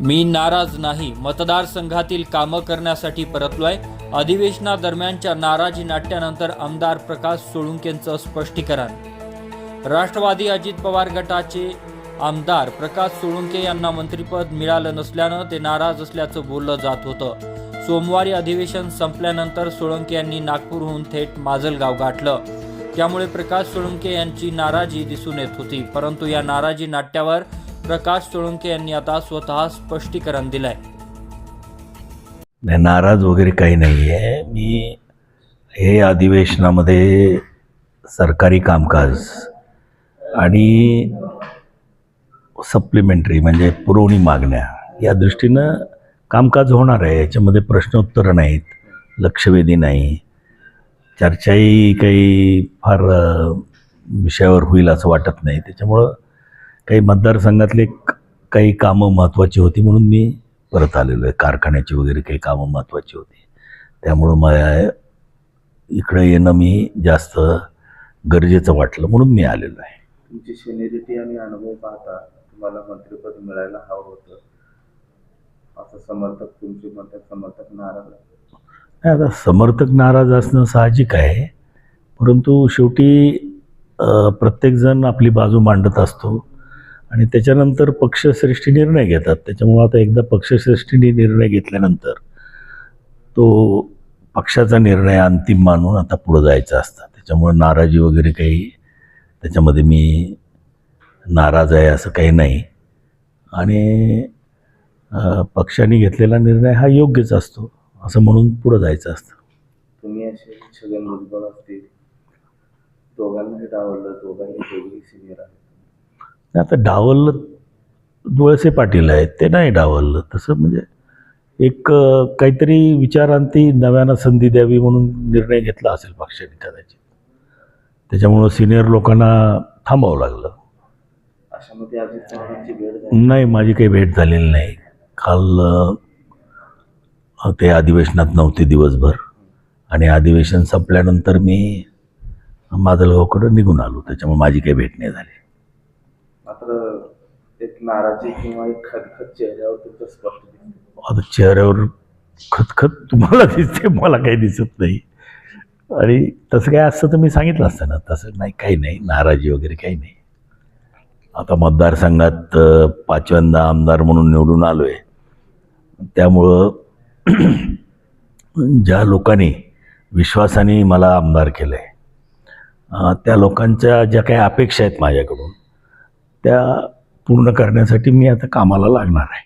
मी नाराज नाही. मतदारसंघातील कामं करण्यासाठी परतलोय. अधिवेशनादरम्यानच्या नाराजी नाट्यानंतर आमदार प्रकाश सोळुंकेंचं स्पष्टीकरण. राष्ट्रवादी अजित पवार गटाचे आमदार प्रकाश सोळुंके यांना मंत्रिपद मिळालं नसल्यानं ते नाराज असल्याचं बोललं जात होतं. सोमवारी अधिवेशन संपल्यानंतर सोळंके यांनी नागपूरहून थेट माजलगाव गाठलं. त्यामुळे प्रकाश सोळुंके यांची नाराजी दिसून येत होती. परंतु या नाराजी नाट्यावर प्रकाश सोळुंके यांनी आता स्वतः स्पष्टीकरण दिलंय. नाही नाराज वगैरे काही नाही आहे मी हे अधिवेशनामध्ये सरकारी कामकाज आणि सप्लिमेंटरी म्हणजे पुरवणी मागण्या या दृष्टीनं कामकाज होणार आहे. याच्यामध्ये प्रश्नोत्तरं नाहीत लक्षवेधी नाही. चर्चाही काही फार विषयावर होईल असं वाटत नाही. त्याच्यामुळं काही मतदारसंघातले काही कामं महत्त्वाची होती म्हणून मी परत आलेलो आहे. कारखान्याची वगैरे काही कामं महत्त्वाची होती. त्यामुळं मला इकडं येणं मी जास्त गरजेचं वाटलं म्हणून मी आलेलो आहे. तुमची सिनियरिटी आणि अनुभव पाहता तुम्हाला मंत्रिपद मिळायला हवं होतं. असं समर्थक तुमचे म्हणतात समर्थक नाराज. नाही, आता समर्थक नाराज असणं साहजिक आहे. परंतु शेवटी प्रत्येकजण आपली बाजू मांडत असतो. आणि त्याच्यानंतर पक्षश्रेष्ठी निर्णय घेतात. त्याच्यामुळं आता एकदा पक्षश्रेष्ठीने निर्णय घेतल्यानंतर तो पक्षाचा निर्णय अंतिम मानून आता पुढं जायचं असतं. त्याच्यामुळं नाराजी वगैरे काही त्याच्यामध्ये मी नाराज आहे असं काही नाही. आणि पक्षाने घेतलेला निर्णय हा योग्यच असतो. असं म्हणून पुढं जायचं असतं. तुम्ही असे छगन भुजबळ असतील. दोघांनाही आवडलं दोघांनी दोघी सिनियर आहेत. आता डावललं डोळसे पाटील आहेत ते नाही डावललं तसं म्हणजे एक काहीतरी विचारांती नव्यानं संधी द्यावी म्हणून निर्णय घेतला असेल पक्षाने कदाचित त्याच्यामुळं सिनियर लोकांना थांबावं लागलं. नाही माझी काही भेट झालेली नाही. काल ते अधिवेशनात नव्हते दिवसभर. आणि अधिवेशन संपल्यानंतर मी माजलगावकडं निघून आलो. त्याच्यामुळे माझी काही भेट नाही झाली. मात्र एक नाराजी किंवा एक खदखद चेहऱ्यावर तुमचं स्पष्ट दिसते. आता चेहऱ्यावर खतखत तुम्हाला दिसते मला काही दिसत नाही. आणि तसं काय असतं तर मी सांगितलं असतं ना तसं नाही काही नाही नाराजी वगैरे काही नाही. आता मतदारसंघात पाचव्यांदा आमदार म्हणून निवडून आलो आहे त्यामुळं ज्या लोकांनी विश्वासाने मला आमदार केलं आहे त्या लोकांच्या ज्या काही अपेक्षा आहेत माझ्याकडून त्या पूर्ण करण्यासाठी मी आता कामाला लागणार आहे.